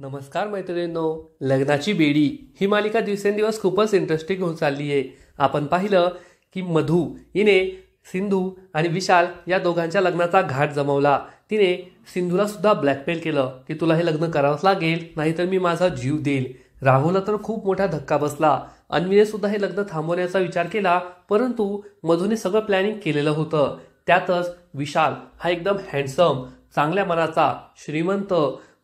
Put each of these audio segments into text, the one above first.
नमस्कार मैत्रिणींनो लग्नाची बेडी ही मालिका दिवसेंदिवस खूपच इंटरेस्टिंग होत चालली आहे आपण पाहिलं की मधू हिने सिंधू आणि विशाल या दोघांच्या लग्नाचा घाट जमवला. तिने सिंधूला सुद्धा ब्लॅकमेल केलं की तुला हे लग्न करावंच लागेल नाहीतर मी माझा जीव देईल. राहुलला तर खूप मोठा धक्का बसला. अन्वीने सुद्धा हे लग्न थांबवण्याचा विचार केला परंतु मधूने सगळं प्लॅनिंग केलेलं होतं. त्यातच विशाल हा एकदम हँडसम चांगल्या मनाचा श्रीमंत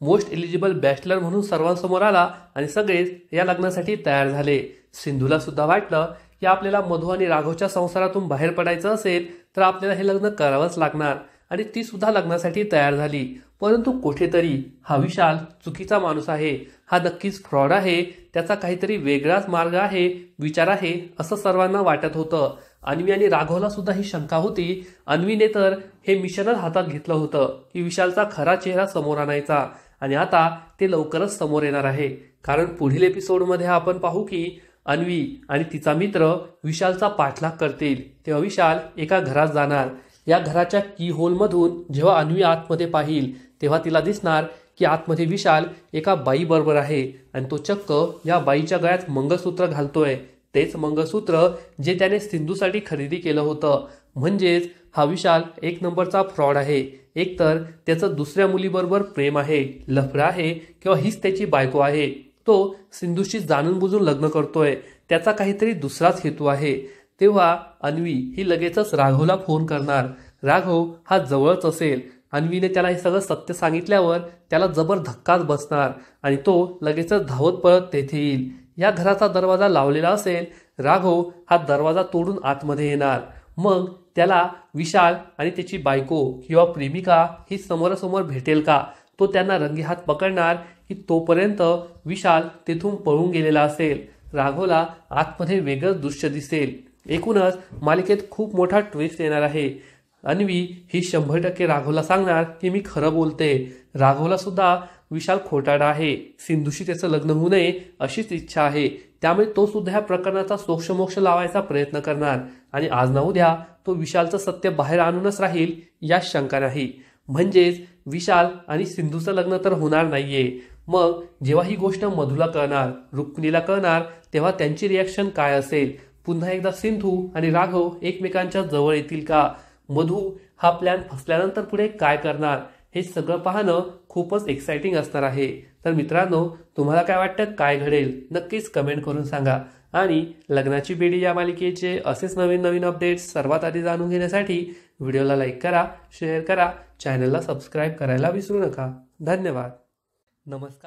मोस्ट एलिजिबल बॅचलर म्हणून सर्वांसमोर आला आणि सगळेच या लग्नासाठी तयार झाले. सिंधूला सुद्धा वाटलं की आपल्याला मधू आणि राघवच्या संसारातून बाहेर पडायचं असेल तर आपल्याला हे लग्न करावंच लागणार. आणि ती सुद्धा लग्नासाठी तयार झाली. परंतु कुठेतरी हा विशाल चुकीचा माणूस आहे. हा नक्कीच फ्रॉड आहे. त्याचा काहीतरी वेगळाच मार्ग आहे विचार आहे असं सर्वांना वाटत होतं. अन्वी आणि राघवला सुद्धा ही शंका होती. अन्वीने तर हे मिशनच हातात घेतलं होतं की विशालचा खरा चेहरा समोर आणायचा. आणि आता ते लवकरच समोर येणार आहे. कारण पुढील एपिसोडमध्ये आपण पाहू की अन्वी आणि तिचा मित्र विशालचा पाठलाग करतील. तेव्हा विशाल एका घरात जाणार. या घराच्या की होलमधून जेव्हा अन्वी आतमध्ये पाहिल तेव्हा तिला दिसणार की आतमध्ये विशाल एका बाई बरोबर आहे. आणि तो चक्क या बाईच्या गळ्यात मंगळसूत्र घालतोय. तेच मंगळसूत्र जे त्याने सिंधूसाठी खरेदी केलं होतं. म्हणजेच हा विशाल एक नंबरचा फ्रॉड आहे. एकतर त्याचं दुसऱ्या मुलीबरोबर प्रेम आहे लफडा आहे किंवा हीच त्याची बायको आहे. तो सिंधूशी जाणून बुजून लग्न करतोय. त्याचा काहीतरी दुसराच हेतू आहे. तेव्हा अन्वी ही लगेचच राघवला फोन करणार. राघव हा जवळच असेल. अन्वीने त्याला हे सगळं सत्य सांगितल्यावर त्याला जबर धक्काच बसणार आणि तो लगेचच धावत पळत तेथे येईल. या घराचा दरवाजा लावलेला असेल राघव हा दरवाजा तोडून आतमध्ये येणार. मग त्याला विशाल आणि त्याची बायको किंवा प्रेमिका ही समोरासमोर भेटेल का? तो त्यांना रंगेहात पकडणार की तोपर्यंत विशाल तेथून पळून गेलेला असेल. राघवला आतमध्ये वेगळंच दृश्य दिसेल. एकूणच मालिकेत खूप मोठा ट्विस्ट येणार आहे. अन्वी ही शंभर टक्के राघवला सांगणार की मी खरं बोलते. राघवला सुद्धा विशाल खोटाडा आहे. सिंधूशी त्याचं लग्न होऊ नये अशीच इच्छा आहे. त्यामुळे तो सुद्धा ह्या प्रकरणाचा सोक्षमोक्ष लावायचा प्रयत्न करणार. आणि आज ना उद्या तो विशालचं सत्य बाहेर आणूनच राहील या शंका नाही. म्हणजेच विशाल आणि सिंधूचं लग्न तर होणार नाहीये. मग जेव्हा ही गोष्ट मधूला कळणार रुक्मिणीला कळणार तेव्हा त्यांची रिॲक्शन काय असेल? पुन्हा एकदा सिंधू आणि राघव एकमेकांच्या जवळ येतील का? मधू हा प्लॅन फसल्यानंतर पुढे काय करणार? हे सगळं पाहणं खूपच एक्सायटिंग असणार आहे. तर मित्रांनो तुम्हाला काय वाटतं? काय घडेल? नक्कीच कमेंट करून सांगा. आणि लग्नाची बेडी या मालिकेचे असेच नवीन नवीन अपडेट्स सर्वात आधी जाणून घेण्यासाठी व्हिडिओला लाईक करा शेअर करा चॅनलला सबस्क्राईब करायला विसरू नका. धन्यवाद. नमस्कार.